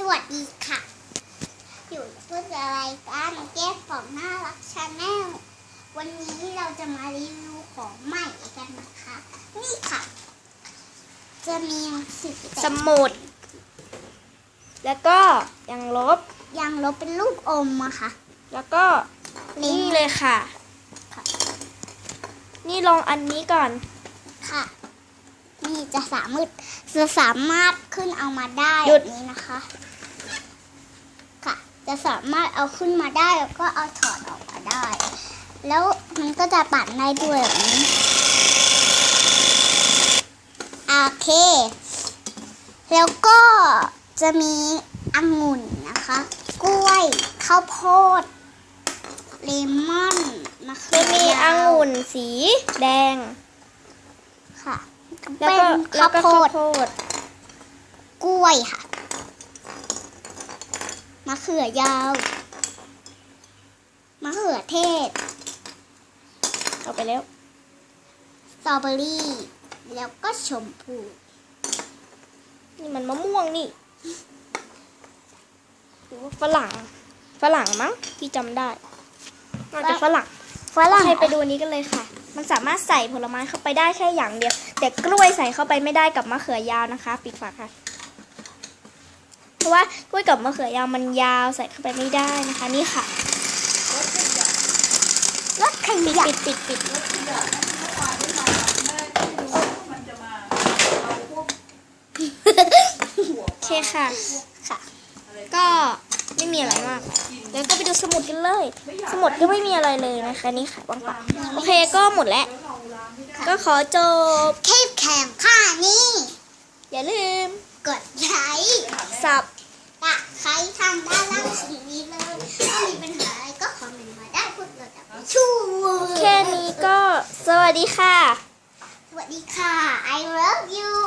สวัสดีค่ะ อยู่เพื่ออะไรกันแก้ของน่ารักชาแนลวันนี้เราจะมารีวิวของใหม่กันนะคะ นี่ค่ะ จะมีหนังสือสมุด แล้วก็ยังลบยางลบเป็นลูกอมอะค่ะ แล้วก็ลิงนี่ก์เลยค่ะค่ะ นี่ลองอันนี้ก่อนค่ะนี่ จะสามารถจะสามารถขึ้นเอามาได้หยุดแบบนี้นะคะ ค่ะ จะสามารถเอาขึ้นมาได้แล้วก็เอาถอดออกมาได้ แล้วมันก็จะปั่นได้ด้วยแบบนี้โอเค แล้วก็จะมีองุ่นนะคะ กล้วยข้าวโพดเลมอนมะเขืจะอมียาวองุ่นสีแดงค่ะ แล้วเป็นก็แล้ข้าววก็โพข้าวดโพดกล้วยค่ะมะเขือยาวมะเขือเทศเอาไปแล้วสตรอเบอรี่ แล้วก็ชมพูนี่มันมะม่วงนี่หรือว่าฝรั่งฝรั่งมั้งพี่จำได้น่าจะฝรั่งฝรั่งให้ไปดูอันนี้กันเลยค่ะ มันสามารถใส่ผลไม้เข้าไปได้แค่อย่างเดียว แต่กล้วยใส่เข้าไปไม่ได้กับมะเขือยาวนะคะ ปิดฝาค่ะ เพราะว่ากล้วยกับมะเขือยาวมันยาวใส่เข้าไปไม่ได้นะคะ นี่ค่ะรสขยะปิดปิดปิดมันจะมาเอาพวกโอเคค่ะ ค่ะ ก็ไม่มีอะไรมาก แล้วก็ไปดูสมุดกันเลย สมุดก็ไม่มีอะไรเลยนะคะนี่ค่ะวางเปล่าโอเคก็หมดแล้ว ก็ขอจบเทพแข่งข้านี่อย่าลืม กดไลค์สับตะใครทำด้านล่างสิ่งนี้เลยถ้ามีปัญหาอะไรก็คอมเมนต์มาได้พวกเราจะไปช่วยแค่นี้ก็สวัสดีค่ะ สวัสดีค่ะ I love you